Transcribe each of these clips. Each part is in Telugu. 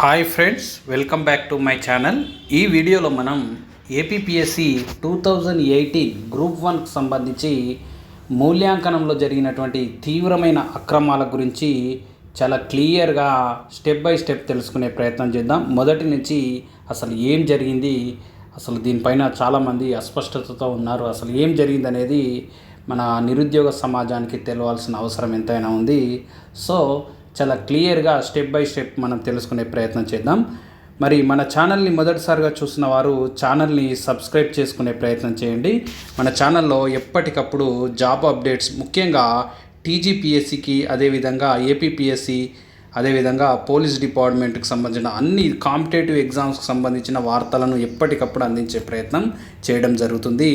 Hi friends welcome back to my channel. ఈ వీడియోలో మనం APPSC two thousand eighteen group వన్కి సంబంధించి మూల్యాంకనంలో జరిగినటువంటి తీవ్రమైన అక్రమాల గురించి చాలా క్లియర్గా స్టెప్ బై స్టెప్ తెలుసుకునే ప్రయత్నం చేద్దాం. మొదటి నుంచి అసలు ఏం జరిగింది అసలు దీనిపైన చాలామంది అస్పష్టతతో ఉన్నారు. అసలు ఏం జరిగింది అనేది మన నిరుద్యోగ సమాజానికి తెలవాల్సిన అవసరం ఎంతైనా ఉంది. సో చాలా క్లియర్గా స్టెప్ బై స్టెప్ మనం తెలుసుకునే ప్రయత్నం చేద్దాం. మరి మన ఛానల్ని మొదటిసారిగా చూసిన వారు ఛానల్ని సబ్స్క్రైబ్ చేసుకునే ప్రయత్నం చేయండి. మన ఛానల్లో ఎప్పటికప్పుడు జాబ్ అప్డేట్స్ ముఖ్యంగా టీజీపీఎస్సికి అదేవిధంగా ఏపీపీఎస్సి అదేవిధంగా పోలీస్ డిపార్ట్మెంట్కి సంబంధించిన అన్ని కాంపిటేటివ్ ఎగ్జామ్స్కి సంబంధించిన వార్తలను ఎప్పటికప్పుడు అందించే ప్రయత్నం చేయడం జరుగుతుంది.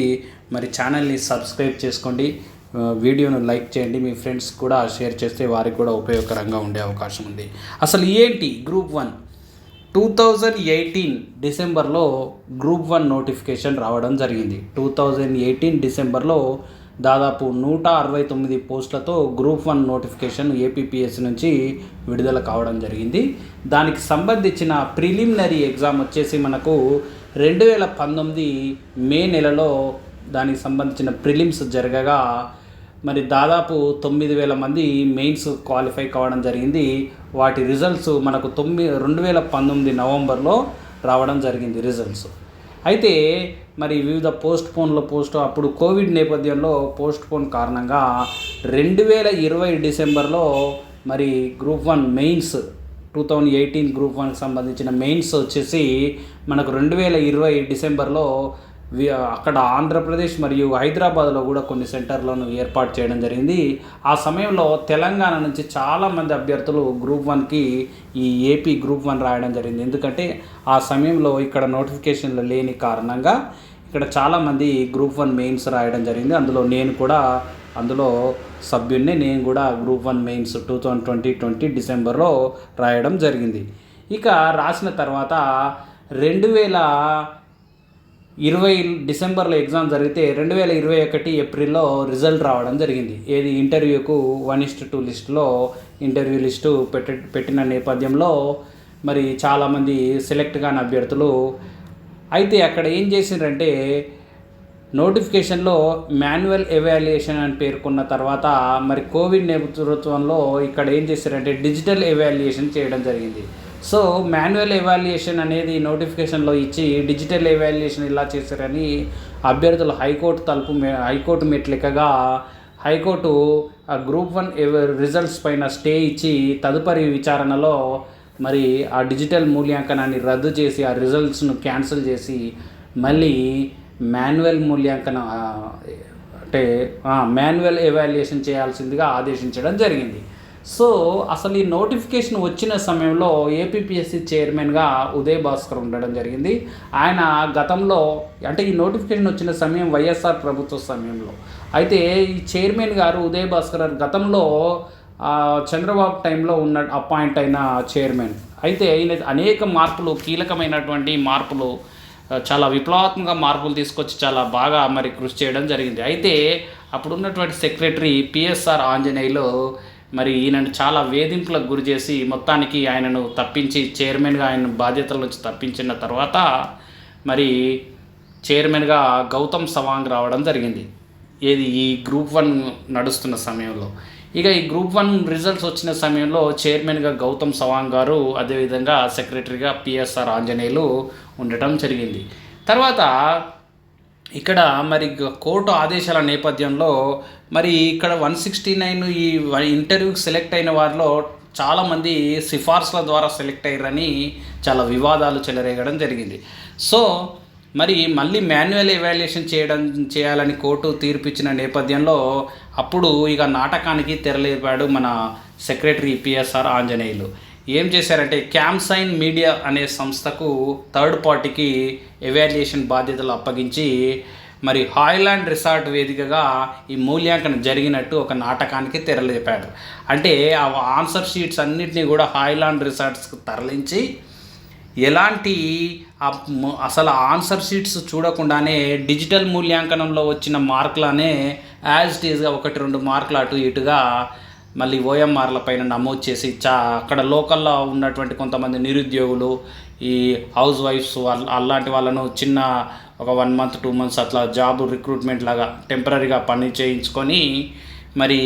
మరి ఛానల్ని సబ్స్క్రైబ్ చేసుకోండి. వీడియోను లైక్ చేయండి. మీ ఫ్రెండ్స్ కూడా షేర్ చేస్తే వారికి కూడా ఉపయోగకరంగా ఉండే అవకాశం ఉంది. అసలు ఏంటి group one? Two thousand eighteen డిసెంబర్లో గ్రూప్ వన్ నోటిఫికేషన్ రావడం జరిగింది. టూ థౌజండ్ ఎయిటీన్ డిసెంబర్లో దాదాపు నూట అరవై తొమ్మిది పోస్టులతో గ్రూప్ వన్ నోటిఫికేషన్ ఏపీపీఎస్ నుంచి విడుదల కావడం జరిగింది. దానికి సంబంధించిన ప్రిలిమినరీ ఎగ్జామ్ వచ్చేసి మనకు రెండు వేల పంతొమ్మిది మే నెలలో దానికి సంబంధించిన ప్రిలిమ్స్ జరగగా మరి దాదాపు తొమ్మిది వేల మంది మెయిన్స్ క్వాలిఫై కావడం జరిగింది. వాటి రిజల్ట్స్ మనకు తొమ్మిది రెండు వేల పంతొమ్మిది నవంబర్లో రావడం జరిగింది రిజల్ట్స్. అయితే మరి వివిధ పోస్ట్ పోన్ల పోస్ట్ అప్పుడు కోవిడ్ నేపథ్యంలో పోస్ట్ పోన్ కారణంగా రెండు వేల ఇరవై డిసెంబర్లో మరి group one mains two thousand eighteen group వన్కి సంబంధించిన మెయిన్స్ వచ్చేసి మనకు రెండు వేల ఇరవై డిసెంబర్లో అక్కడ ఆంధ్రప్రదేశ్ మరియు హైదరాబాద్లో కూడా కొన్ని సెంటర్లను ఏర్పాటు చేయడం జరిగింది. ఆ సమయంలో తెలంగాణ నుంచి చాలామంది అభ్యర్థులు గ్రూప్ వన్కి ఈ ఏపీ గ్రూప్ వన్ రాయడం జరిగింది. ఎందుకంటే ఆ సమయంలో ఇక్కడ నోటిఫికేషన్లు లేని కారణంగా ఇక్కడ చాలామంది గ్రూప్ వన్ మెయిన్స్ రాయడం జరిగింది. అందులో నేను కూడా అందులో సభ్యుడిని నేను కూడా group one mains two thousand twenty twenty డిసెంబర్లో రాయడం జరిగింది. ఇక రాసిన తర్వాత రెండు వేల ఇరవై డిసెంబర్లో ఎగ్జామ్ జరిగితే రెండు వేల ఇరవై ఒకటి ఏప్రిల్లో రిజల్ట్ రావడం జరిగింది. ఏది ఇంటర్వ్యూకు వన్ ఇస్ట్ టూ లిస్టులో ఇంటర్వ్యూ లిస్టు పెట్టి పెట్టిన నేపథ్యంలో మరి చాలామంది సెలెక్ట్ కాని అభ్యర్థులు అయితే అక్కడ ఏం చేసిండ్రంటే నోటిఫికేషన్లో మాన్యువల్ ఎవాల్యుయేషన్ అని పేర్కొన్న తర్వాత మరి కోవిడ్ నేతృత్వంలో ఇక్కడ ఏం చేశారంటే డిజిటల్ ఎవాల్యుయేషన్ చేయడం జరిగింది. సో మాన్యువల్ ఎవాల్యుయేషన్ అనేది నోటిఫికేషన్లో ఇచ్చి డిజిటల్ ఎవాల్యుయేషన్ ఇలా చేశారని అభ్యర్థులు హైకోర్టు తలుపు మే- హైకోర్టు మెట్లెక్కగా హైకోర్టు ఆ గ్రూప్ వన్ రిజల్ట్స్ పైన స్టే ఇచ్చి తదుపరి విచారణలో మరి ఆ డిజిటల్ మూల్యాంకనాన్ని రద్దు చేసి ఆ రిజల్ట్స్ను క్యాన్సిల్ చేసి మళ్ళీ మాన్యువల్ మూల్యాంకన అంటే మాన్యువల్ ఎవాల్యుయేషన్ చేయాల్సిందిగా ఆదేశించడం జరిగింది. సో అసలు ఈ నోటిఫికేషన్ వచ్చిన సమయంలో ఏపీపీఎస్సీ చైర్మన్గా ఉదయ్ భాస్కర్ ఉండడం జరిగింది. ఆయన గతంలో అంటే ఈ నోటిఫికేషన్ వచ్చిన సమయం వైఎస్ఆర్ ప్రభుత్వ సమయంలో. అయితే ఈ చైర్మన్ గారు ఉదయ్ భాస్కర్ గారు గతంలో చంద్రబాబు టైంలో ఉన్న అపాయింట్ అయిన చైర్మన్. అయితే ఈయన అనేక మార్పులు కీలకమైనటువంటి మార్పులు చాలా విప్లవాత్మక మార్పులు తీసుకొచ్చి చాలా బాగా మరి కృషి చేయడం జరిగింది. అయితే అప్పుడున్నటువంటి సెక్రటరీ పిఎస్ఆర్ ఆంజనేయులు మరి ఈయనను చాలా వేధింపులకు గురి చేసి మొత్తానికి ఆయనను తప్పించి చైర్మన్గా ఆయన బాధ్యతల నుంచి తప్పించిన తర్వాత మరి చైర్మన్గా గౌతమ్ సవాంగ్ రావడం జరిగింది. ఏది ఈ గ్రూప్ వన్ నడుస్తున్న సమయంలో. ఇక ఈ గ్రూప్ వన్ రిజల్ట్స్ వచ్చిన సమయంలో చైర్మన్గా గౌతమ్ సవాంగ్ గారు అదేవిధంగా సెక్రటరీగా పిఎస్ఆర్ ఆంజనేయులు ఉండటం జరిగింది. తర్వాత ఇక్కడ మరి కోర్టు ఆదేశాల నేపథ్యంలో మరి ఇక్కడ వన్ సిక్స్టీ నైన్ ఈ ఇంటర్వ్యూకి సెలెక్ట్ అయిన వారిలో చాలామంది సిఫార్సుల ద్వారా సెలెక్ట్ అయ్యారని చాలా వివాదాలు చెలరేగడం జరిగింది. సో మరి మళ్ళీ మాన్యువల్ ఎవాల్యుయేషన్ చేయడం చేయాలని కోర్టు తీర్పిచ్చిన నేపథ్యంలో అప్పుడు ఇక నాటకానికి తెరలేపాడు మన సెక్రటరీ పిఎస్ఆర్ ఆంజనేయులు. ఏం చేశారంటే క్యాంసైన్ మీడియా అనే సంస్థకు థర్డ్ పార్టీకి ఎవాల్యుయేషన్ బాధ్యతలు అప్పగించి మరి హాయ్లాండ్ రిసార్ట్ వేదికగా ఈ మూల్యాంకనం జరిగినట్టు ఒక నాటకానికి తెరలేపాడు అంటే ఆ ఆన్సర్ షీట్స్ అన్నిటినీ కూడా హాయ్లాండ్ రిసార్ట్స్కి తరలించి ఎలాంటి అసలు ఆన్సర్ షీట్స్ చూడకుండానే డిజిటల్ మూల్యాంకనంలో వచ్చిన మార్కులనే యాజ్ ఇట్ ఈజ్గా ఒకటి రెండు మార్కులు అటు ఇటుగా మళ్ళీ ఓఎంఆర్ల పైన నమోదు చేసి చా అక్కడ లోకల్లో ఉన్నటువంటి కొంతమంది నిరుద్యోగులు ఈ హౌస్ వైఫ్స్ వాళ్ళ అలాంటి వాళ్ళను చిన్న ఒక వన్ మంత్ టూ మంత్స్ అట్లా జాబ్ రిక్రూట్మెంట్ లాగా టెంపరీగా పని చేయించుకొని మరి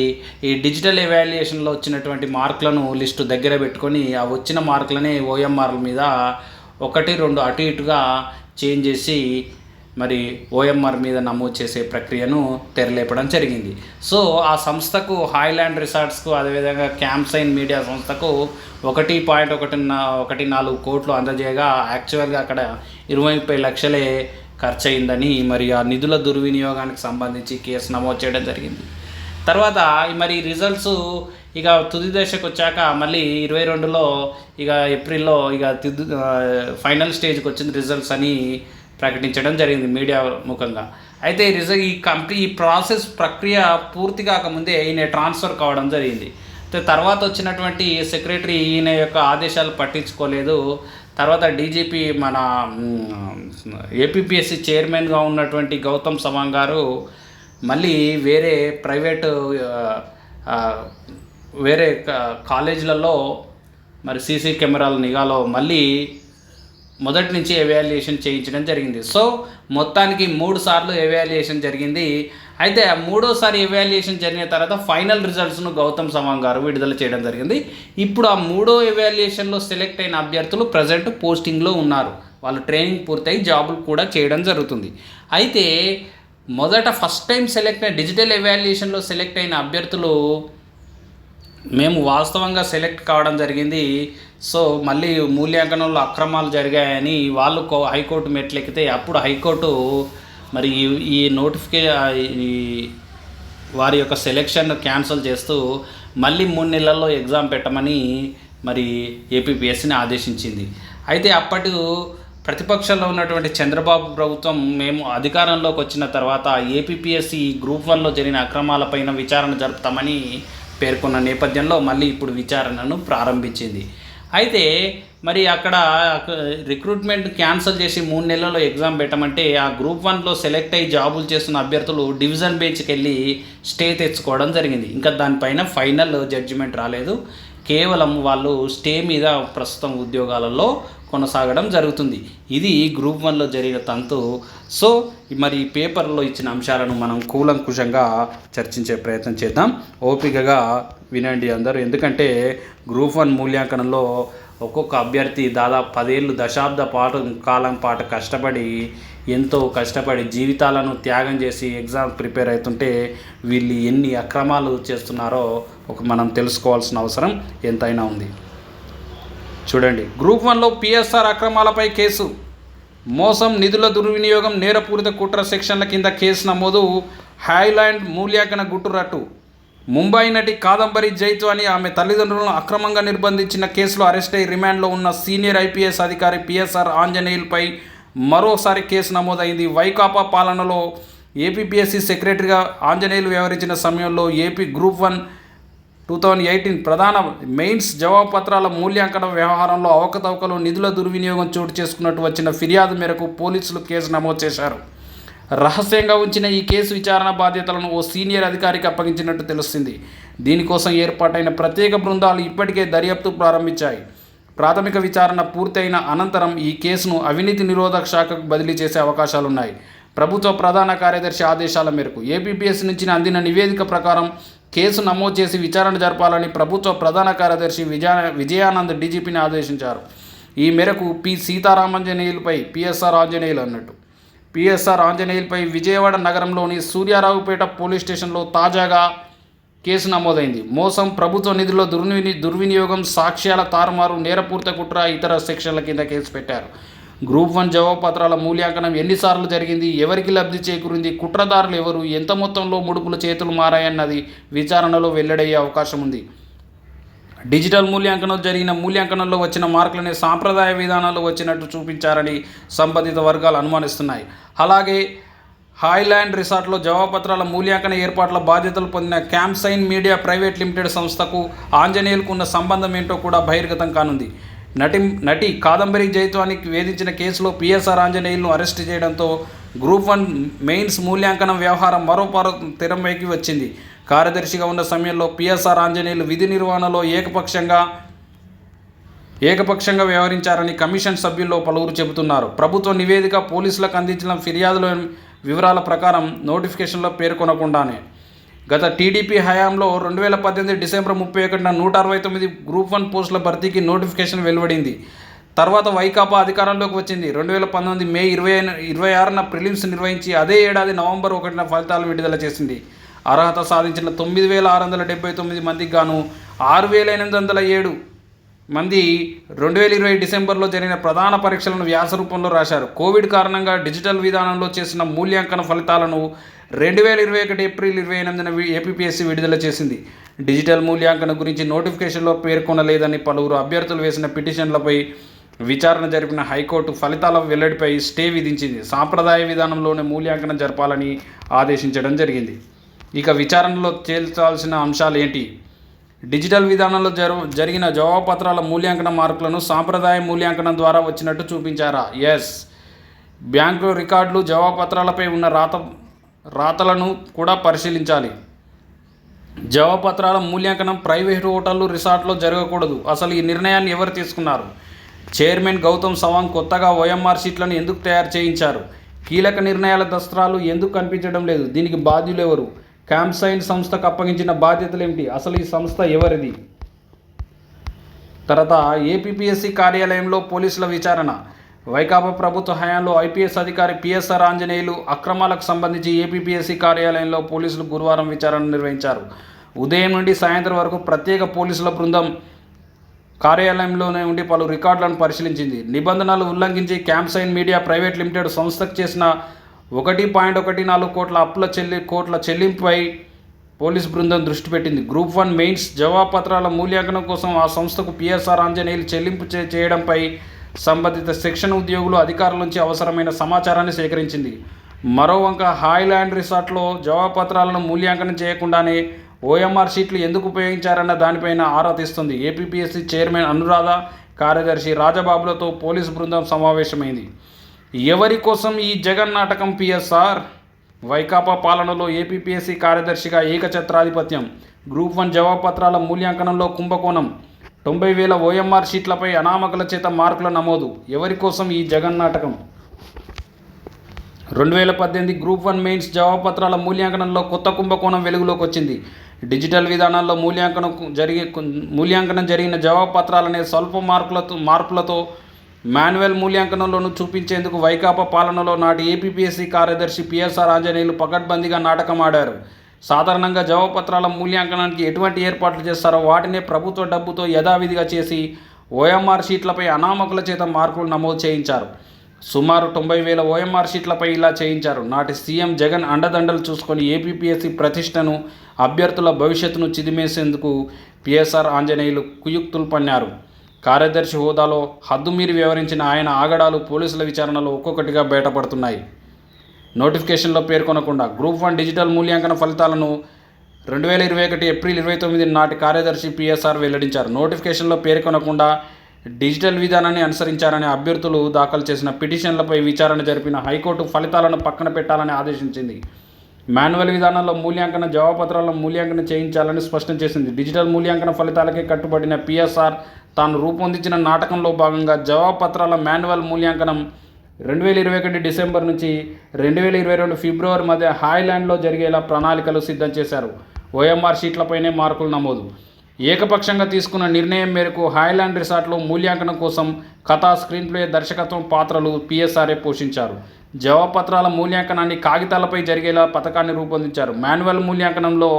ఈ డిజిటల్ ఎవాల్యుయేషన్లో వచ్చినటువంటి మార్కులను లిస్టు దగ్గర పెట్టుకొని ఆ వచ్చిన మార్కులనే ఓఎంఆర్ల మీద ఒకటి రెండు అటు ఇటుగా చేంజ్ చేసి మరి ఓఎంఆర్ మీద నమోదు చేసే ప్రక్రియను తెరలేపడం జరిగింది. సో ఆ సంస్థకు హాయ్లాండ్ రిసార్ట్స్కు అదేవిధంగా క్యాంప్సైన్ మీడియా సంస్థకు ఒకటి పాయింట్ ఒకటి ఒకటి నాలుగు కోట్లు అందజేయగా యాక్చువల్గా అక్కడ ఇరవై ముప్పై లక్షలే ఖర్చు అయిందని మరి ఆ నిధుల దుర్వినియోగానికి సంబంధించి కేసు నమోదు చేయడం జరిగింది. తర్వాత మరి రిజల్ట్స్ ఇక తుది దశకు వచ్చాక మళ్ళీ ఇరవై రెండులో ఇక ఏప్రిల్లో ఇక తుది ఫైనల్ స్టేజ్కి వచ్చింది రిజల్ట్స్ అని ప్రకటించడం జరిగింది మీడియా ముఖంగా. అయితే ఈ రిజల్ట్ ఈ కంప్లీ ఈ ప్రాసెస్ ప్రక్రియ పూర్తి కాకముందే ఈయన ట్రాన్స్ఫర్ కావడం జరిగింది. తర్వాత వచ్చినటువంటి సెక్రటరీ ఈయన యొక్క ఆదేశాలు పట్టించుకోలేదు. తర్వాత డీజీపీ మన ఏపీపీఎస్సీ చైర్మన్గా ఉన్నటువంటి గౌతమ్ సవాంగ్ గారు మళ్ళీ వేరే ప్రైవేటు వేరే కాలేజీలలో మరి సీసీ కెమెరాల నిఘాలో మళ్ళీ మొదటి నుంచి ఎవాల్యుయేషన్ చేయించడం జరిగింది. సో మొత్తానికి మూడు సార్లు ఎవాల్యుయేషన్ జరిగింది. అయితే ఆ మూడోసారి ఎవాల్యుయేషన్ జరిగిన తర్వాత ఫైనల్ రిజల్ట్స్ను గౌతమ్ సవాంగ్ గారు విడుదల చేయడం జరిగింది. ఇప్పుడు ఆ మూడో ఎవాల్యుయేషన్లో సెలెక్ట్ అయిన అభ్యర్థులు ప్రజెంట్ పోస్టింగ్లో ఉన్నారు. వాళ్ళు ట్రైనింగ్ పూర్తయి జాబులు కూడా చేయడం జరుగుతుంది. అయితే మొదట ఫస్ట్ టైం సెలెక్ట్ అయిన డిజిటల్ ఎవాల్యుయేషన్లో సెలెక్ట్ అయిన అభ్యర్థులు మేము వాస్తవంగా సెలెక్ట్ కావడం జరిగింది. సో మళ్ళీ మూల్యాంకనంలో అక్రమాలు జరిగాయని వాళ్ళు కో- హైకోర్టు మెట్లెక్కితే అప్పుడు హైకోర్టు మరి ఈ- నోటిఫికేషన్ నోటిఫికే ఈ వారి యొక్క సెలెక్షన్ క్యాన్సిల్ చేస్తూ మళ్ళీ మూడు నెలల్లో ఎగ్జామ్ పెట్టమని మరి ఏపీపీఎస్సీని ఆదేశించింది. అయితే అప్పటి ప్రతిపక్షంలో ఉన్నటువంటి చంద్రబాబు ప్రభుత్వం మేము అధికారంలోకి వచ్చిన తర్వాత ఏపీపీఎస్సీ గ్రూప్ వన్లో జరిగిన అక్రమాలపైన విచారణ జరుపుతామని పేర్కొన్న నేపథ్యంలో మళ్ళీ ఇప్పుడు విచారణను ప్రారంభించింది. అయితే మరి అక్కడ రిక్రూట్మెంట్ క్యాన్సిల్ చేసి మూడు నెలల్లో ఎగ్జామ్ పెట్టమంటే ఆ గ్రూప్ వన్లో సెలెక్ట్ అయ్యి జాబులు చేస్తున్న అభ్యర్థులు డివిజన్ బెంచ్కి వెళ్ళి స్టే తెచ్చుకోవడం జరిగింది. ఇంకా దానిపైన ఫైనల్ జడ్జిమెంట్ రాలేదు. కేవలం వాళ్ళు స్టే మీద ప్రస్తుతం ఉద్యోగాలలో కొనసాగడం జరుగుతుంది. ఇది గ్రూప్ వన్లో జరిగిన తంతు. సో మరి పేపర్లో ఇచ్చిన అంశాలను మనం కూలంకుషంగా చర్చించే ప్రయత్నం చేద్దాం. ఓపికగా వినండి అందరూ. ఎందుకంటే గ్రూప్ వన్ మూల్యాంకనంలో ఒక్కొక్క అభ్యర్థి దాదాపు పదేళ్ళు దశాబ్ద పాటు కాలం పాటు కష్టపడి ఎంతో కష్టపడి జీవితాలను త్యాగం చేసి ఎగ్జామ్ ప్రిపేర్ అవుతుంటే వీళ్ళు ఎన్ని అక్రమాలు చేస్తున్నారో ఒక మనం తెలుసుకోవాల్సిన అవసరం ఎంతైనా ఉంది. చూడండి. గ్రూప్ వన్లో పిఎస్ఆర్ అక్రమాలపై కేసు. మోసం నిధుల దుర్వినియోగం నేరపూరిత కుట్ర సెక్షన్ల కింద కేసు నమోదు. హైలాండ్ మూల్యాంకన గుట్టురట్టు ముంబై నటి కాదంబరి జైత్వాని ఆమె తల్లిదండ్రులను అక్రమంగా నిర్బంధించిన కేసులో అరెస్ట్ అయి రిమాండ్లో ఉన్న సీనియర్ ఐపీఎస్ అధికారి పిఎస్ఆర్ ఆంజనేయులపై మరోసారి కేసు నమోదైంది. వైకాపా పాలనలో ఏపీపీఎస్సీ సెక్రటరీగా ఆంజనేయులు వ్యవహరించిన సమయంలో AP group one two thousand eighteen ప్రధాన మెయిన్స్ జవాబు పత్రాల మూల్యాంకన వ్యవహారంలో అవకతవకలు నిధుల దుర్వినియోగం చోటు చేసుకున్నట్టు వచ్చిన ఫిర్యాదు మేరకు పోలీసులు కేసు నమోదు చేశారు. రహస్యంగా ఉంచిన ఈ కేసు విచారణ బాధ్యతలను ఓ సీనియర్ అధికారికి అప్పగించినట్టు తెలుస్తుంది. దీనికోసం ఏర్పాటైన ప్రత్యేక బృందాలు ఇప్పటికే దర్యాప్తు ప్రారంభించాయి. ప్రాథమిక విచారణ పూర్తయిన అనంతరం ఈ కేసును అవినీతి నిరోధక శాఖకు బదిలీ చేసే అవకాశాలున్నాయి. ప్రభుత్వ ప్రధాన కార్యదర్శి ఆదేశాల మేరకు ఏపీపీఎస్ నుంచి అందిన నివేదిక ప్రకారం కేసు నమోదు చేసి విచారణ జరపాలని ప్రభుత్వ ప్రధాన కార్యదర్శి విజయ విజయానంద్ డీజీపీని ఆదేశించారు. ఈ మేరకు పి. సీతారామాంజనేయులపై పిఎస్ఆర్ ఆంజనేయులు అన్నట్టు. పిఎస్ఆర్ ఆంజనేయులపై విజయవాడ నగరంలోని సూర్యారావుపేట పోలీస్ స్టేషన్లో తాజాగా కేసు నమోదైంది. మోసం ప్రభుత్వ నిధుల్లో దుర్విని దుర్వినియోగం సాక్ష్యాల తారుమారు నేరపూర్త కుట్ర ఇతర సెక్షన్ల కింద కేసు పెట్టారు. గ్రూప్ వన్ జవాబుపత్రాల మూల్యాంకనం ఎన్నిసార్లు జరిగింది? ఎవరికి లబ్ధి చేకూరింది? కుట్రదారులు ఎవరు? ఎంత మొత్తంలో ముడుపుల చేతులు మారాయన్నది విచారణలో వెల్లడయ్యే అవకాశం ఉంది. డిజిటల్ మూల్యాంకనం జరిగిన మూల్యాంకనంలో వచ్చిన మార్కులనే సాంప్రదాయ విధానాల్లో వచ్చినట్టు చూపించారని సంబంధిత వర్గాలు అనుమానిస్తున్నాయి. అలాగే హాయ్లాండ్ రిసార్ట్లో జవాబపత్రాల మూల్యాంకన ఏర్పాట్ల బాధ్యతలు పొందిన క్యాంప్సైన్ మీడియా ప్రైవేట్ లిమిటెడ్ సంస్థకు ఆంజనేయులకు ఉన్న సంబంధం ఏంటో కూడా బహిర్గతం కానుంది. నటి నటి కాదంబరి జైత్వానికి వేధించిన కేసులో పిఎస్ఆర్ ఆంజనేయులను అరెస్ట్ చేయడంతో గ్రూప్ వన్ మెయిన్స్ మూల్యాంకనం వ్యవహారం మరో పర వచ్చింది. కార్యదర్శిగా ఉన్న సమయంలో పిఎస్ఆర్ ఆంజనేయులు విధి నిర్వహణలో ఏకపక్షంగా ఏకపక్షంగా వ్యవహరించారని కమిషన్ సభ్యుల్లో పలువురు చెబుతున్నారు. ప్రభుత్వ నివేదిక పోలీసులకు అందించిన ఫిర్యాదుల వివరాల ప్రకారం నోటిఫికేషన్లో పేర్కొనకుండానే గత టీడీపీ హయాంలో రెండు వేల పద్దెనిమిది డిసెంబర్ ముప్పై ఒకటిన నూట అరవై తొమ్మిది గ్రూప్ వన్ పోస్టుల భర్తీకి నోటిఫికేషన్ వెలువడింది. తర్వాత వైకాపా అధికారంలోకి వచ్చింది. రెండు వేల పంతొమ్మిది మే ఇరవై ఇరవై ఆరున ప్రిలిమ్స్ నిర్వహించి అదే ఏడాది నవంబర్ ఒకటిన ఫలితాలు విడుదల చేసింది. అర్హత సాధించిన తొమ్మిది వేల ఆరు వందల డెబ్బై తొమ్మిది మందికి గాను ఆరు వేల ఎనిమిది వందల ఏడు మంది రెండు వేల ఇరవై డిసెంబర్లో జరిగిన ప్రధాన పరీక్షలను వ్యాస రూపంలో రాశారు. కోవిడ్ కారణంగా డిజిటల్ విధానంలో చేసిన మూల్యాంకన ఫలితాలను రెండు వేల ఇరవై ఒకటి ఏప్రిల్ ఇరవై ఎనిమిదిన ఏపీఎస్సీ విడుదల చేసింది. డిజిటల్ మూల్యాంకన గురించి నోటిఫికేషన్లో పేర్కొనలేదని పలువురు అభ్యర్థులు వేసిన పిటిషన్లపై విచారణ జరిపిన హైకోర్టు ఫలితాల వెల్లడిపై స్టే విధించింది. సాంప్రదాయ విధానంలోనే మూల్యాంకనం జరపాలని ఆదేశించడం జరిగింది. ఇక విచారణలో తేల్చాల్సిన అంశాలు ఏంటి? డిజిటల్ విధానంలో జరు జరిగిన జవాబుపత్రాల మూల్యాంకన మార్కులను సాంప్రదాయ మూల్యాంకనం ద్వారా వచ్చినట్టు చూపించారా? ఎస్ బ్యాంకు రికార్డులు జవాబుపత్రాలపై ఉన్న రాత రాతలను కూడా పరిశీలించాలి. జవాబుపత్రాల మూల్యాంకనం ప్రైవేట్ హోటళ్ళు రిసార్ట్లో జరగకూడదు. అసలు ఈ నిర్ణయాన్ని ఎవరు తీసుకున్నారు? చైర్మన్ గౌతమ్ సవాంగ్ కొత్తగా ఓఎంఆర్ షీట్లను ఎందుకు తయారు చేయించారు? కీలక నిర్ణయాల దస్త్రాలు ఎందుకు కనిపించడం లేదు? దీనికి బాధ్యులు ఎవరు? క్యాంప్సైన్ సంస్థకు అప్పగించిన బాధ్యతలు ఏమిటి అసలు ఈ సంస్థ ఎవరిది? తర్వాత ఏపీపీఎస్సీ కార్యాలయంలో పోలీసుల విచారణ. వైకాపా ప్రభుత్వ హయాంలో ఐపీఎస్ అధికారి పిఎస్ఆర్ ఆంజనేయులు అక్రమాలకు సంబంధించి ఏపీపీఎస్సీ కార్యాలయంలో పోలీసులు గురువారం విచారణ నిర్వహించారు. ఉదయం నుండి సాయంత్రం వరకు ప్రత్యేక పోలీసుల బృందం కార్యాలయంలోనే ఉండి పలు రికార్డులను పరిశీలించింది. నిబంధనలు ఉల్లంఘించి క్యాంప్సైన్ మీడియా ప్రైవేట్ లిమిటెడ్ సంస్థకు చేసిన ఒకటి పాయింట్ ఒకటి నాలుగు కోట్ల అప్పుల చెల్లి కోట్ల చెల్లింపుపై పోలీస్ బృందం దృష్టి పెట్టింది. గ్రూప్ వన్ మెయిన్స్ జవాబుపత్రాల మూల్యాంకనం కోసం ఆ సంస్థకు పిఎస్ఆర్ ఆంజనేయులు చెల్లింపు చే చేయడంపై సంబంధిత సెక్షన్ ఉద్యోగులు అధికారుల నుంచి అవసరమైన సమాచారాన్ని సేకరించింది. మరోవంక హాయ్లాండ్ రిసార్ట్లో జవాబుపత్రాలను మూల్యాంకనం చేయకుండానే ఓఎంఆర్ షీట్లు ఎందుకు ఉపయోగించారన్న దానిపైన ఆరా తీస్తుంది. ఏపీపీఎస్సీ చైర్మన్ అనురాధ కార్యదర్శి రాజబాబులతో పోలీసు బృందం సమావేశమైంది. ఎవరి కోసం ఈ జగన్ నాటకం పిఎస్ఆర్? వైకాపా పాలనలో ఏపీపీఎస్సీ కార్యదర్శిగా ఏకఛత్రాధిపత్యం. గ్రూప్ వన్ జవాబుపత్రాల మూల్యాంకనంలో కుంభకోణం. తొంభై వేల ఓఎంఆర్ షీట్లపై అనామకుల చేత మార్కుల నమోదు. ఎవరి కోసం ఈ జగన్ నాటకం? రెండు వేల పద్దెనిమిది గ్రూప్ వన్ మెయిన్స్ జవాబుపత్రాల మూల్యాంకనంలో కొత్త కుంభకోణం వెలుగులోకి వచ్చింది. డిజిటల్ విధానాల్లో మూల్యాంకనం జరిగే మూల్యాంకనం జరిగిన జవాబుపత్రాలనే స్వల్ప మార్కులతో మార్పులతో మాన్యువల్ మూల్యాంకనంలోనూ చూపించేందుకు వైకాపా పాలనలో నాటి ఏపీపీఎస్సీ కార్యదర్శి పిఎస్ఆర్ ఆంజనేయులు పకడ్బందీగా నాటకం ఆడారు సాధారణంగా జవాబపత్రాల మూల్యాంకనానికి ఎటువంటి ఏర్పాట్లు చేస్తారో వాటినే ప్రభుత్వ డబ్బుతో యథావిధిగా చేసి ఓఎంఆర్ షీట్లపై అనామకుల చేత మార్కులు నమోదు చేయించారు. సుమారు తొంభై వేల ఓఎంఆర్ షీట్లపై ఇలా చేయించారు. నాటి సీఎం జగన్ అండదండలు చూసుకొని ఏపీపీఎస్సీ ప్రతిష్టను అభ్యర్థుల భవిష్యత్తును చిదిమేసేందుకు పిఎస్ఆర్ ఆంజనేయులు కుయుక్తులు పన్నారు. కార్యదర్శి హోదాలో హద్దుమీరి వ్యవహరించిన ఆయన ఆగడాలు పోలీసుల విచారణలో ఒక్కొక్కటిగా బయటపడుతున్నాయి. నోటిఫికేషన్లో పేర్కొనకుండా గ్రూప్ వన్ డిజిటల్ మూల్యాంకన ఫలితాలను రెండు వేల ఇరవై ఒకటి ఏప్రిల్ ఇరవై తొమ్మిది నాటి కార్యదర్శి పిఎస్ఆర్ వెల్లడించారు. నోటిఫికేషన్లో పేర్కొనకుండా డిజిటల్ విధానాన్ని అనుసరించారని అభ్యర్థులు దాఖలు చేసిన పిటిషన్లపై విచారణ జరిపిన హైకోర్టు ఫలితాలను పక్కన పెట్టాలని ఆదేశించింది. మాన్యువల్ విధానంలో మూల్యాంకన జవాబుపత్రాలను మూల్యాంకనం చేయించాలని స్పష్టం చేసింది. డిజిటల్ మూల్యాంకన ఫలితాలకే కట్టుబడిన పిఎస్ఆర్ తాను రూపొందించిన నాటకంలో భాగంగా జవాబపత్రాల మాన్యువల్ మూల్యాంకనం రెండు వేల ఇరవై ఒకటి డిసెంబర్ నుంచి రెండు వేల ఇరవై రెండు ఫిబ్రవరి మధ్య హాయ్లాండ్లో జరిగేలా ప్రణాళికలు సిద్ధం చేశారు. ఓఎంఆర్ షీట్లపైనే మార్కులు నమోదు. ఏకపక్షంగా తీసుకున్న నిర్ణయం మేరకు హాయ్లాండ్ రిసార్ట్లో మూల్యాంకనం కోసం కథ స్క్రీన్ప్లే దర్శకత్వం పాత్రలు పిఎస్ఆర్ఏ పోషించారు. జవాబపత్రాల మూల్యాంకనాన్ని కాగితాలపై జరిగేలా పథకాన్ని రూపొందించారు. మాన్యువల్ మూల్యాంకనంలో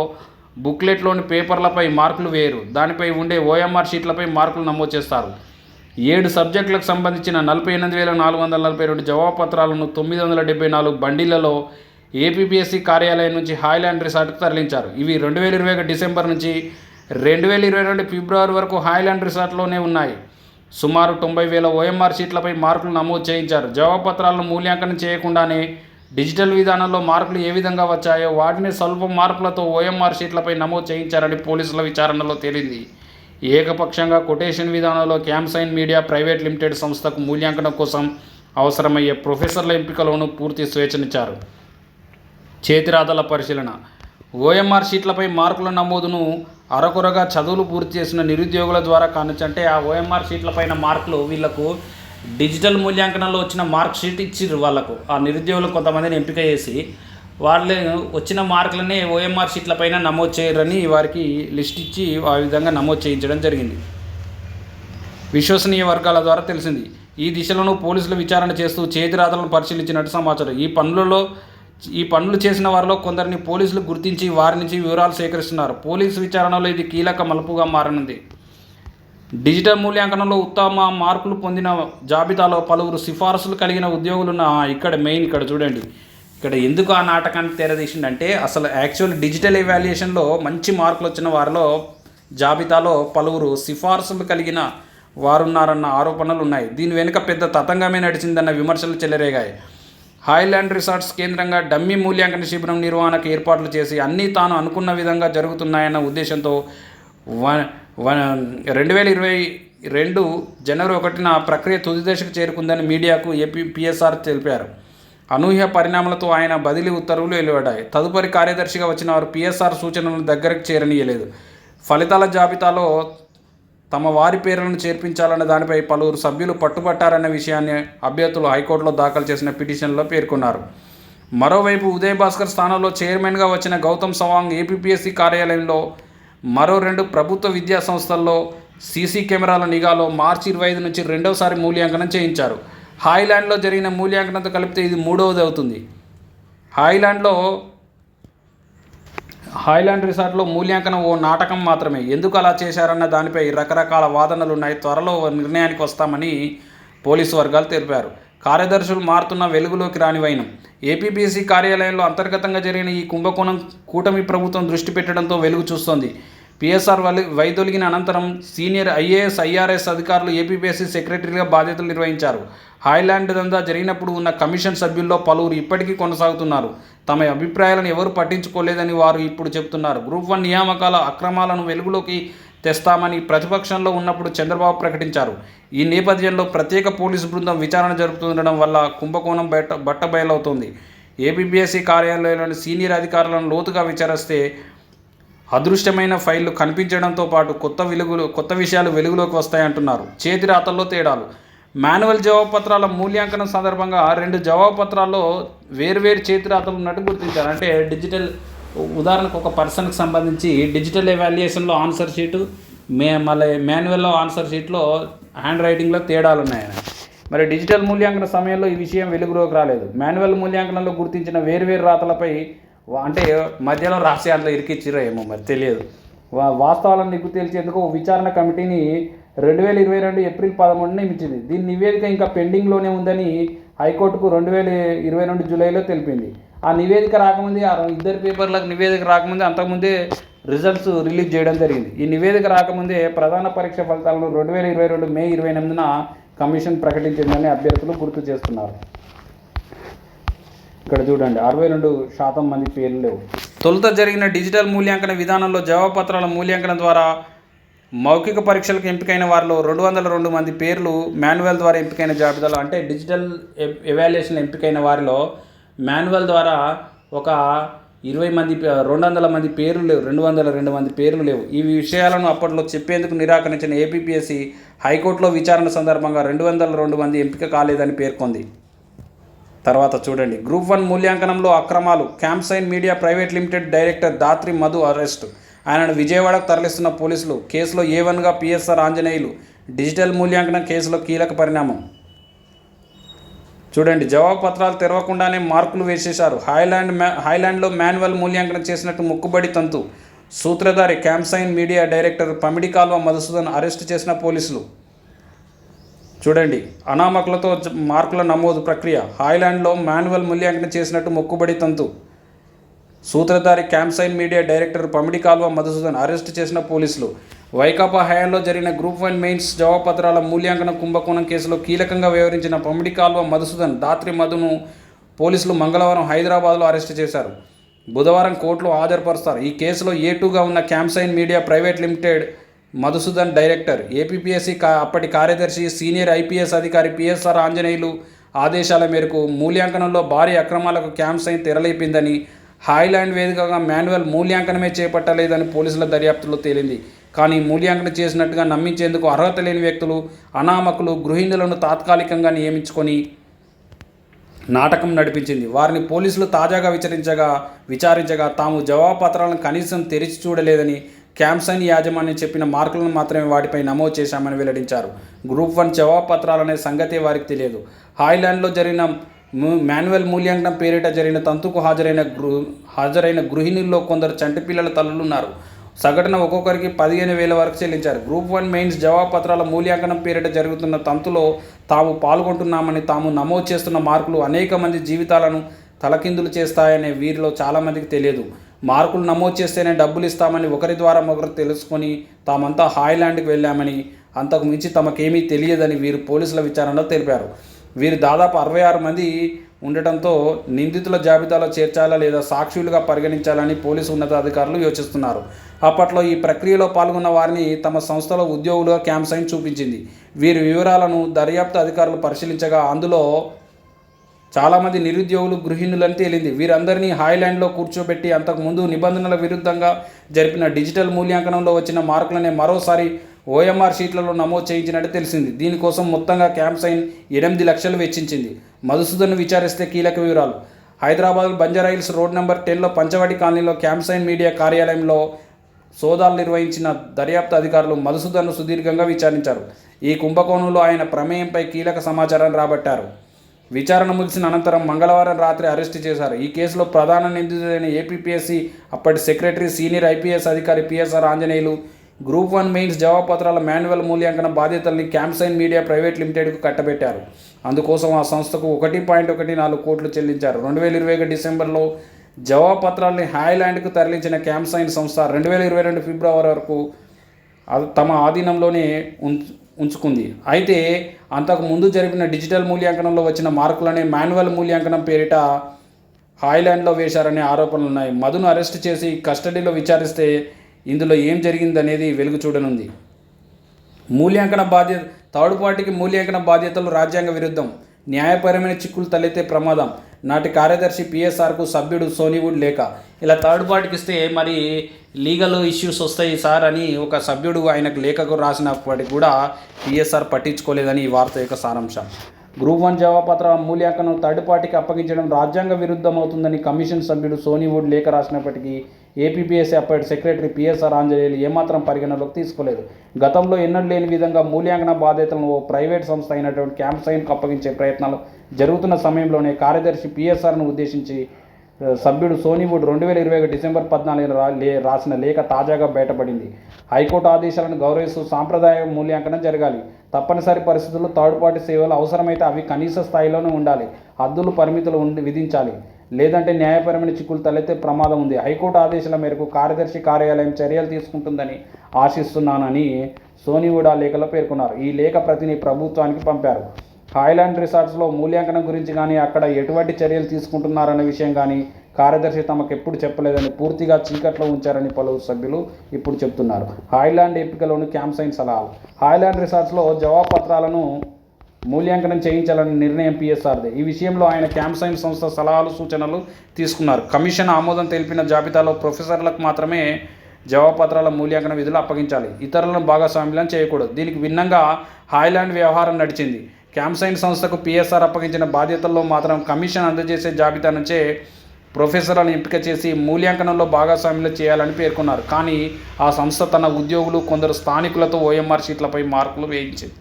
బుక్లెట్లోని పేపర్లపై మార్కులు వేయరు దానిపై ఉండే ఓఎంఆర్ షీట్లపై మార్కులు నమోదు చేస్తారు. ఏడు సబ్జెక్టులకు సంబంధించిన నలభై ఎనిమిది వేల నాలుగు వందల నలభై రెండు జవాబపత్రాలను తొమ్మిది వందల డెబ్బై నాలుగు బండిలలో ఏపీపీఎస్సీ కార్యాలయం నుంచి హాయ్లాండ్ రిసార్ట్కు తరలించారు. ఇవి రెండు వేల ఇరవై ఒకటి డిసెంబర్ నుంచి రెండు వేల ఇరవై రెండు ఫిబ్రవరి వరకు హాయ్లాండ్ రిసార్ట్లోనే ఉన్నాయి. సుమారు తొంభై వేల ఓఎంఆర్ షీట్లపై మార్కులు నమోదు చేయించారు. జవాబుపత్రాలను మూల్యాంకనం చేయకుండానే డిజిటల్ విధానంలో మార్కులు ఏ విధంగా వచ్చాయో వాటిని స్వల్ప మార్పులతో ఓఎంఆర్ షీట్లపై నమోదు చేయించారని పోలీసుల విచారణలో తేలింది. ఏకపక్షంగా కొటేషన్ విధానంలో క్యాంప్సైన్ మీడియా ప్రైవేట్ లిమిటెడ్ సంస్థకు మూల్యాంకనం కోసం అవసరమయ్యే ప్రొఫెసర్ల ఎంపికలోనూ పూర్తి స్వేచ్ఛనిచ్చారు. చేతిరాతల పరిశీలన ఓఎంఆర్ షీట్లపై మార్కుల నమోదును అరకొరగా చదువులు పూర్తి చేసిన నిరుద్యోగుల ద్వారా కానొచ్చు అంటే ఆ ఓఎంఆర్ షీట్లపైన మార్కులు వీళ్ళకు డిజిటల్ మూల్యాంకనంలో వచ్చిన మార్క్ షీట్ ఇచ్చిర్రు వాళ్ళకు ఆ నిరుద్యోగులు కొంతమందిని ఎంపిక చేసి వాళ్ళు వచ్చిన మార్కులనే ఓఎంఆర్ షీట్లపైన నమోదు చేయరని వారికి లిస్ట్ ఇచ్చి ఆ విధంగా నమోదు చేయించడం జరిగింది. విశ్వసనీయ వర్గాల ద్వారా తెలిసింది. ఈ దిశలను పోలీసులు విచారణ చేస్తూ చేతిరాతలను పరిశీలించినట్టు సమాచారం. ఈ పనులలో ఈ పనులు చేసిన వారిలో కొందరిని పోలీసులు గుర్తించి వారి నుంచి వివరాలు సేకరిస్తున్నారు. పోలీసు విచారణలో ఇది కీలక మలుపుగా మారనుంది. డిజిటల్ మూల్యాంకనంలో ఉత్తమ మార్కులు పొందిన జాబితాలో పలువురు సిఫార్సులు కలిగిన ఉద్యోగులున్న ఇక్కడ మెయిన్ ఇక్కడ చూడండి. ఇక్కడ ఎందుకు ఆ నాటకాన్ని తెరదీసిండంటే అసలు యాక్చువల్ డిజిటల్ ఎవాల్యుయేషన్లో మంచి మార్కులు వచ్చిన వారిలో జాబితాలో పలువురు సిఫార్సులు కలిగిన వారున్నారన్న ఆరోపణలు ఉన్నాయి. దీని వెనుక పెద్ద తతంగమే నడిచిందన్న విమర్శలు చెలరేగాయి. హాయ్లాండ్ రిసార్ట్స్ కేంద్రంగా డమ్మీ మూల్యాంకన శిబిరం నిర్వహణకు ఏర్పాట్లు చేసి అన్నీ తాను అనుకున్న విధంగా జరుగుతున్నాయన్న ఉద్దేశంతో వన్ వన్ రెండు వేల ఇరవై రెండు జనవరి ఒకటిన ప్రక్రియ తుది దశకు చేరుకుందని మీడియాకు ఏపీ పిఎస్ఆర్ తెలిపారు. అనూహ్య పరిణామాలతో ఆయన బదిలీ ఉత్తర్వులు వెలువడ్డాయి. తదుపరి కార్యదర్శిగా వచ్చిన వారు పిఎస్ఆర్ సూచనలను దగ్గరకు చేరనీయలేదు. ఫలితాల జాబితాలో తమ వారి పేర్లను చేర్పించాలన్న దానిపై పలువురు సభ్యులు పట్టుబట్టారన్న విషయాన్ని అభ్యర్థులు హైకోర్టులో దాఖలు చేసిన పిటిషన్లో పేర్కొన్నారు. మరోవైపు ఉదయ్ భాస్కర్ స్థానంలో చైర్మన్గా వచ్చిన గౌతమ్ సవాంగ్ ఏపీపీఎస్సీ కార్యాలయంలో మరో రెండు ప్రభుత్వ విద్యా సంస్థల్లో సీసీ కెమెరాల నిఘాలో మార్చి ఇరవై ఐదు నుంచి రెండవసారి మూల్యాంకనం చేయించారు. హాయ్లాండ్లో జరిగిన మూల్యాంకనంతో కలిపితే ఇది మూడవది అవుతుంది. హాయ్లాండ్లో హాయ్లాండ్ రిసార్ట్లో మూల్యాంకనం ఓ నాటకం మాత్రమే. ఎందుకు అలా చేశారన్న దానిపై రకరకాల వాదనలు ఉన్నాయి త్వరలో నిర్ణయానికి వస్తామని పోలీసు వర్గాలు తెలిపారు. కార్యదర్శులు మారుతున్న వెలుగులోకి రానివైనం ఏపీబీసీ కార్యాలయంలో అంతర్గతంగా జరిగిన ఈ కుంభకోణం కూటమి ప్రభుత్వం దృష్టి పెట్టడంతో వెలుగు చూస్తోంది. పిఎస్ఆర్ వలి వైదొలిగిన అనంతరం సీనియర్ ఐఏఎస్ ఐఆర్ఎస్ అధికారులు ఏపీపీఎస్సీ సెక్రటరీగా బాధ్యతలు నిర్వహించారు. హాయ్లాండ్ దందా జరిగినప్పుడు ఉన్న కమిషన్ సభ్యుల్లో పలువురు ఇప్పటికీ కొనసాగుతున్నారు. తమ అభిప్రాయాలను ఎవరు పట్టించుకోలేదని వారు ఇప్పుడు చెబుతున్నారు. గ్రూప్ వన్ నియామకాల అక్రమాలను వెలుగులోకి తెస్తామని ప్రతిపక్షంలో ఉన్నప్పుడు చంద్రబాబు ప్రకటించారు. ఈ నేపథ్యంలో ప్రత్యేక పోలీసు బృందం విచారణ జరుపుతుండడం వల్ల కుంభకోణం బయట బట్టబయలవుతోంది ఏపీబీఎస్సీ కార్యాలయంలోని సీనియర్ అధికారులను లోతుగా విచారిస్తే అదృష్టమైన ఫైళ్ళు కనిపించడంతో పాటు కొత్త వెలుగులు కొత్త విషయాలు వెలుగులోకి వస్తాయంటున్నారు చేతి రాతల్లో తేడాలు. మాన్యువల్ జవాబుపత్రాల మూల్యాంకనం సందర్భంగా రెండు జవాబుపత్రాల్లో వేర్వేరు చేతి రాతలు ఉన్నట్టు గుర్తించారు. అంటే డిజిటల్ ఉదాహరణకు ఒక పర్సన్కి సంబంధించి డిజిటల్ ఎవాల్యుయేషన్లో ఆన్సర్ షీటు మే మళ్ళీ మాన్యువల్లో ఆన్సర్ షీట్లో హ్యాండ్ రైటింగ్లో తేడాలు ఉన్నాయని. మరి డిజిటల్ మూల్యాంకన సమయంలో ఈ విషయం వెలుగులోకి రాలేదు. మాన్యువల్ మూల్యాంకనంలో గుర్తించిన వేర్వేరు రాతలపై అంటే మధ్యలో రహస్యాల్లో ఇరికిచ్చిరో ఏమో మరి తెలియదు. వా వాస్తవాలను నిగ్గు తెలిసేందుకు ఓ విచారణ కమిటీని రెండు వేల ఇరవై రెండు ఏప్రిల్ పదమూడున నియమించింది. దీని నివేదిక ఇంకా పెండింగ్లోనే ఉందని హైకోర్టుకు రెండు వేల ఇరవై రెండు జూలైలో తెలిపింది. ఆ నివేదిక రాకముందే ఆ ఇద్దరు పేపర్లకు నివేదిక రాకముందే అంతకుముందే రిజల్ట్స్ రిలీజ్ చేయడం జరిగింది. ఈ నివేదిక రాకముందే ప్రధాన పరీక్ష ఫలితాలను రెండు వేల ఇరవై రెండు మే ఇరవై ఎనిమిదిన కమిషన్ ప్రకటించిందని అభ్యర్థులు గుర్తు చేస్తున్నారు. ఇక్కడ చూడండి అరవై రెండు శాతం మంది పేర్లు లేవు. తొలుత జరిగిన డిజిటల్ మూల్యాంకన విధానంలో జవాబుపత్రాల మూల్యాంకనం ద్వారా మౌఖిక పరీక్షలకు ఎంపికైన వారిలో రెండు వందల రెండు మంది పేర్లు మాన్యువల్ ద్వారా ఎంపికైన జాబితాలో అంటే డిజిటల్ ఎవాల్యుయేషన్ ఎంపికైన వారిలో మాన్యువల్ ద్వారా ఒక ఇరవై మంది పే- రెండు వందల మంది పేర్లు లేవు రెండు వందల రెండు మంది పేర్లు లేవు. ఈ విషయాలను అప్పట్లో చెప్పేందుకు నిరాకరించిన ఏపీపీఎస్సీ హైకోర్టులో విచారణ సందర్భంగా రెండు వందల రెండు మంది ఎంపిక కాలేదని పేర్కొంది. తర్వాత చూడండి. గ్రూప్ వన్ మూల్యాంకనంలో అక్రమాలు. Camsign media private limited director Dhatri Madhu arrest. ఆయనను విజయవాడకు తరలిస్తున్న పోలీసులు. కేసులో ఏ వన్గా పిఎస్ఆర్ ఆంజనేయులు. డిజిటల్ మూల్యాంకనం కేసులో కీలక పరిణామం. చూడండి. జవాబు పత్రాలు తెరవకుండానే మార్కులు వేసేశారు. హైలాండ్ మ్యా మాన్యువల్ మూల్యాంకనం చేసినట్టు ముక్కుబడి తంతు సూత్రధారి Camsign media director Pamidi Kalva Madhusudan arrest చేసిన పోలీసులు. చూడండి అనామకులతో మార్కుల నమోదు ప్రక్రియ. హాయ్లాండ్లో మాన్యువల్ మూల్యాంకనం చేసినట్టు మొక్కుబడి తంతు. సూత్రధారి Camsign media director Pamidi Kalva Madhusudan arrest చేసిన పోలీసులు. వైకాపా హయాంలో జరిగిన గ్రూప్ వన్ మెయిన్స్ జవాబుపత్రాల మూల్యాంకన కుంభకోణం కేసులో కీలకంగా వ్యవహరించిన పమిడి కాల్వ మధుసూదన్ దాత్రి మధును పోలీసులు మంగళవారం హైదరాబాద్లో అరెస్ట్ చేశారు. బుధవారం కోర్టులో హాజరుపరుస్తారు. ఈ కేసులో ఏటూగా ఉన్న Camsign media private limited Madhusudan director APPSC కా అప్పటి కార్యదర్శి సీనియర్ ఐపీఎస్ అధికారి పిఎస్ఆర్ ఆంజనేయులు ఆదేశాల మేరకు మూల్యాంకనంలో భారీ అక్రమాలకు క్యాంప్సైన్ తెరలేపిందని హాయ్లాండ్ వేదికగా మాన్యువల్ మూల్యాంకనమే చేపట్టలేదని పోలీసుల దర్యాప్తులో తేలింది. కానీ మూల్యాంకనం చేసినట్టుగా నమ్మించేందుకు అర్హత లేని వ్యక్తులు అనామకులు గృహిణులను తాత్కాలికంగా నియమించుకొని నాటకం నడిపించింది. వారిని పోలీసులు తాజాగా విచారించగా విచారించగా తాము జవాబుపత్రాలను కనీసం తెరిచి చూడలేదని క్యాంప్సైన్ యాజమాన్యం చెప్పిన మార్కులను మాత్రమే వాటిపై నమోదు చేశామని వెల్లడించారు. గ్రూప్ వన్ జవాబపత్రాలనే సంగతి వారికి తెలియదు. హాయ్లాండ్లో జరిగిన మాన్యువల్ మూల్యాంకనం పేరిట జరిగిన తంతుకు హాజరైన గృహ హాజరైన గృహిణుల్లో కొందరు చంటి పిల్లల తల్లులు ఉన్నారు సగటున ఒక్కొక్కరికి పదిహేను వేల వరకు చెల్లించారు. గ్రూప్ వన్ మెయిన్స్ జవాబుపత్రాల మూల్యాంకనం పేరిట జరుగుతున్న తంతులో తాము పాల్గొంటున్నామని తాము నమోదు చేస్తున్న మార్కులు అనేక మంది జీవితాలను తలకిందులు చేస్తాయనే వీరిలో చాలామందికి తెలియదు. మార్కులు నమోదు చేస్తేనే డబ్బులు ఇస్తామని ఒకరి ద్వారా ఒకరు తెలుసుకొని తామంతా హాయ్లాండ్కి వెళ్ళామని అంతకు మించి తమకేమీ తెలియదని వీరు పోలీసుల విచారణలో తెలిపారు. వీరు దాదాపు అరవై ఆరు మంది ఉండటంతో నిందితుల జాబితాలో చేర్చాలా లేదా సాక్షులుగా పరిగణించాలని పోలీసు ఉన్నతాధికారులు యోచిస్తున్నారు. అప్పట్లో ఈ ప్రక్రియలో పాల్గొన్న వారిని తమ సంస్థలో ఉద్యోగులుగా క్యాంప్సైన్ చూపించింది. వీరి వివరాలను దర్యాప్తు అధికారులు పరిశీలించగా అందులో చాలామంది నిరుద్యోగులు గృహిణులని తేలింది. వీరందరినీ హాయ్లాండ్లో కూర్చోబెట్టి అంతకుముందు నిబంధనల విరుద్ధంగా జరిపిన డిజిటల్ మూల్యాంకనంలో వచ్చిన మార్కులనే మరోసారి ఓఎంఆర్ షీట్లలో నమోదు చేయించినట్టు తెలిసింది. దీనికోసం మొత్తంగా క్యాంప్సైన్ ఎనిమిది లక్షలు వెచ్చించింది. మధుసూదన్ విచారిస్తే కీలక వివరాలు. హైదరాబాద్ బంజారాయిల్స్ రోడ్ నెంబర్ టెన్లో పంచవాడి కాలనీలో క్యాంప్సైన్ మీడియా కార్యాలయంలో సోదాలు నిర్వహించిన దర్యాప్తు అధికారులు మధుసూదన్ను సుదీర్ఘంగా విచారించారు. ఈ కుంభకోణంలో ఆయన ప్రమేయంపై కీలక సమాచారాన్ని రాబట్టారు. విచారణ ముగిసిన అనంతరం మంగళవారం రాత్రి అరెస్టు చేశారు. ఈ కేసులో ప్రధాన నిందితుడైన ఏపీపీఎస్సీ అప్పటి సెక్రటరీ సీనియర్ ఐపీఎస్ అధికారి PSR Anjaneyulu group one mains జవాబుపత్రాల manual మూల్యాంకన బాధ్యతల్ని క్యాంప్సైన్ మీడియా ప్రైవేట్ లిమిటెడ్కు కట్టబెట్టారు. అందుకోసం ఆ సంస్థకు ఒకటి పాయింట్ ఒకటి నాలుగు కోట్లు చెల్లించారు. రెండు వేల ఇరవై ఒకటి డిసెంబర్లో జవాబుపత్రాల్ని హాయ్లాండ్కు తరలించిన క్యాంప్సైన్ సంస్థ రెండు వేల ఇరవై రెండు ఫిబ్రవరి వరకు తమ ఆధీనంలోనే ఉంచుకుంది. అయితే అంతకు ముందు జరిపిన డిజిటల్ మూల్యాంకనంలో వచ్చిన మార్కులనే మాన్యువల్ మూల్యాంకనం పేరిట హాయ్లాండ్లో వేశారనే ఆరోపణలు ఉన్నాయి. మధును అరెస్ట్ చేసి కస్టడీలో విచారిస్తే ఇందులో ఏం జరిగిందనేది వెలుగు చూడనుంది. మూల్యాంకన బాధ్యత థర్డ్ పార్టీకి మూల్యాంకన బాధ్యతలు రాజ్యాంగ విరుద్ధం. న్యాయపరమైన చిక్కులు తలెత్తే ప్రమాదం. నాటి కార్యదర్శి పిఎస్ఆర్కు సభ్యుడు సోనీవుడ్ లేక. ఇలా థర్డ్ పార్టీకి ఇస్తే మరి లీగల్ ఇష్యూస్ వస్తాయి సార్ అని ఒక సభ్యుడు ఆయనకు లేఖకు రాసినప్పటికి కూడా పిఎస్ఆర్ పట్టించుకోలేదని ఈ వార్త యొక్క సారాంశం. గ్రూప్ వన్ జవాబుపత్ర మూల్యాంకనం థర్డ్ పార్టీకి అప్పగించడం రాజ్యాంగ విరుద్ధం అవుతుందని కమిషన్ సభ్యుడు సోనీవుడ్ లేఖ రాసినప్పటికీ ఏపీపీఎస్సీ అప్పటి సెక్రటరీ పిఎస్ఆర్ ఆంజనేయులు ఏమాత్రం పరిగణలోకి తీసుకోలేదు. గతంలో ఎన్నడూ లేని విధంగా మూల్యాంకన బాధ్యతలను ఓ ప్రైవేట్ సంస్థ అయినటువంటి క్యాంప్ సైన్కు అప్పగించే ప్రయత్నాలు జరుగుతున్న సమయంలోనే కార్యదర్శి పిఎస్ఆర్ను ఉద్దేశించి సభ్యుడు సోనీవుడ్ రెండు వేల ఇరవై ఒకటి డిసెంబర్ పద్నాలుగున లే రాసిన లేఖ తాజాగా బయటపడింది. హైకోర్టు ఆదేశాలను గౌరవిస్తూ సాంప్రదాయ మూల్యాంకనం జరగాలి. తప్పనిసరి పరిస్థితుల్లో థర్డ్ పార్టీ సేవలు అవసరమైతే అవి కనీస స్థాయిలోనే ఉండాలి. హద్దులు పరిమితులు ఉండి విధించాలి. లేదంటే న్యాయపరమైన చిక్కులు తలెత్తే ప్రమాదం ఉంది. హైకోర్టు ఆదేశాల మేరకు కార్యదర్శి కార్యాలయం చర్యలు తీసుకుంటుందని ఆశిస్తున్నానని సోనీవుడ్ ఆ లేఖలో పేర్కొన్నారు. ఈ లేఖ ప్రతిని ప్రభుత్వానికి పంపారు. హాయ్లాండ్ రిసార్ట్స్లో మూల్యాంకనం గురించి కానీ అక్కడ ఎటువంటి చర్యలు తీసుకుంటున్నారనే విషయం కానీ కార్యదర్శి తమకు ఎప్పుడు చెప్పలేదని పూర్తిగా చీకట్లో ఉంచారని పలువురు సభ్యులు ఇప్పుడు చెప్తున్నారు. హాయ్లాండ్ ఎంపికలోని క్యాంప్ సైన్ సలహాలు. హాయ్లాండ్ రిసార్ట్స్లో జవాబు పత్రాలను మూల్యాంకనం చేయించాలని నిర్ణయం పిఎస్ఆర్దే. ఈ విషయంలో ఆయన క్యాంప్ సైన్స్ సంస్థ సలహాలు సూచనలు తీసుకున్నారు. కమిషన్ ఆమోదం తెలిపిన జాబితాలో ప్రొఫెసర్లకు మాత్రమే జవాబుపత్రాల మూల్యాంకన విధులు అప్పగించాలి. ఇతరులను భాగస్వామ్యం చేయకూడదు. దీనికి భిన్నంగా హాయ్లాండ్ వ్యవహారం నడిచింది. క్యాంప్సైన్ సంస్థకు పిఎస్ఆర్ అప్పగించిన బాధ్యతల్లో మాత్రం కమిషన్ అందజేసే జాబితా నుంచే ప్రొఫెసర్లను ఎంపిక చేసి మూల్యాంకనంలో భాగస్వామ్యం చేయాలని పేర్కొన్నారు. కానీ ఆ సంస్థ తన ఉద్యోగులు కొందరు స్థానికులతో ఓఎంఆర్ షీట్లపై మార్కులు వేయించింది.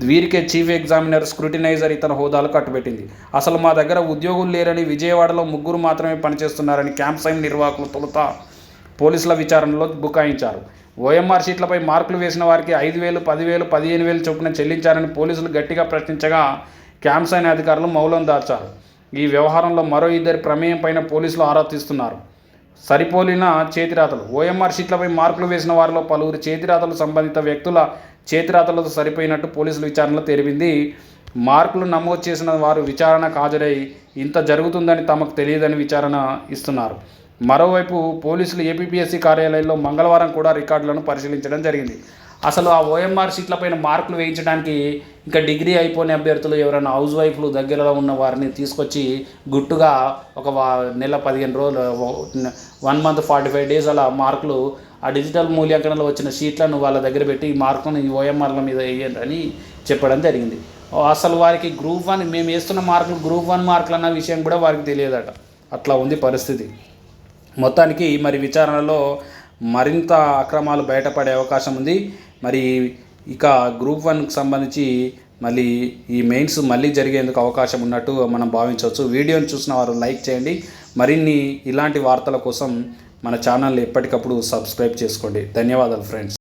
వీరికే చీఫ్ ఎగ్జామినర్ స్క్రూటినైజర్ ఇతర హోదాలు కట్టుబెట్టింది. అసలు మా దగ్గర ఉద్యోగులు లేరని విజయవాడలో ముగ్గురు మాత్రమే పనిచేస్తున్నారని క్యాంప్ సైన్ నిర్వాహకులు తొలుత పోలీసుల విచారణలో బుకాయించారు. ఓఎంఆర్ షీట్లపై మార్కులు వేసిన వారికి ఐదు వేలు పదివేలు పదిహేను వేలు చొప్పున చెల్లించారని పోలీసులు గట్టిగా ప్రశ్నించగా క్యాంప్సైన్ అధికారులు మౌలం దాచారు ఈ వ్యవహారంలో మరో ఇద్దరి ప్రమేయం పైన పోలీసులు ఆరా తీస్తున్నారు. సరిపోలిన చేతిరాతలు. ఓఎంఆర్ షీట్లపై మార్కులు వేసిన వారిలో పలువురు చేతిరాతలు సంబంధిత వ్యక్తుల చేతిరాతలతో సరిపోయినట్టు పోలీసులు విచారణలో తెలిపింది. మార్కులు నమోదు చేసిన వారు విచారణకు హాజరై ఇంత జరుగుతుందని తమకు తెలియదని విచారణ ఇస్తున్నారు. మరోవైపు పోలీసులు ఏపీపీఎస్సీ కార్యాలయంలో మంగళవారం కూడా రికార్డులను పరిశీలించడం జరిగింది. అసలు ఆ ఓఎంఆర్ షీట్లపైన మార్కులు వేయించడానికి ఇంకా డిగ్రీ అయిపోయిన అభ్యర్థులు ఎవరైనా హౌస్ వైఫ్లు దగ్గరలో ఉన్న వారిని తీసుకొచ్చి గుట్టుగా ఒక వా- నెల పదిహేను రోజులు one month forty five days అలా మార్కులు ఆ డిజిటల్ మూల్యాంకనంలో వచ్చిన షీట్లను వాళ్ళ దగ్గర పెట్టి ఈ మార్కులను ఈ ఓఎంఆర్ల మీద వేయండి అని చెప్పడం జరిగింది. అసలు వారికి గ్రూప్ వన్ మేము వేస్తున్న మార్కులు గ్రూప్ వన్ మార్కులు అన్న విషయం కూడా వారికి తెలియదట. అట్లా ఉంది పరిస్థితి. మొత్తానికి మరి విచారణలో మరింత అక్రమాలు బయటపడే అవకాశం ఉంది. మరి ఇక గ్రూప్ వన్కి సంబంధించి మళ్ళీ ఈ మెయిన్స్ మళ్ళీ జరిగేందుకు అవకాశం ఉన్నట్టు మనం భావించవచ్చు. వీడియోని చూసిన వారు లైక్ చేయండి. మరిన్ని ఇలాంటి వార్తల కోసం మన ఛానల్ని ఎప్పటికప్పుడు సబ్స్క్రైబ్ చేసుకోండి. ధన్యవాదాలు ఫ్రెండ్స్.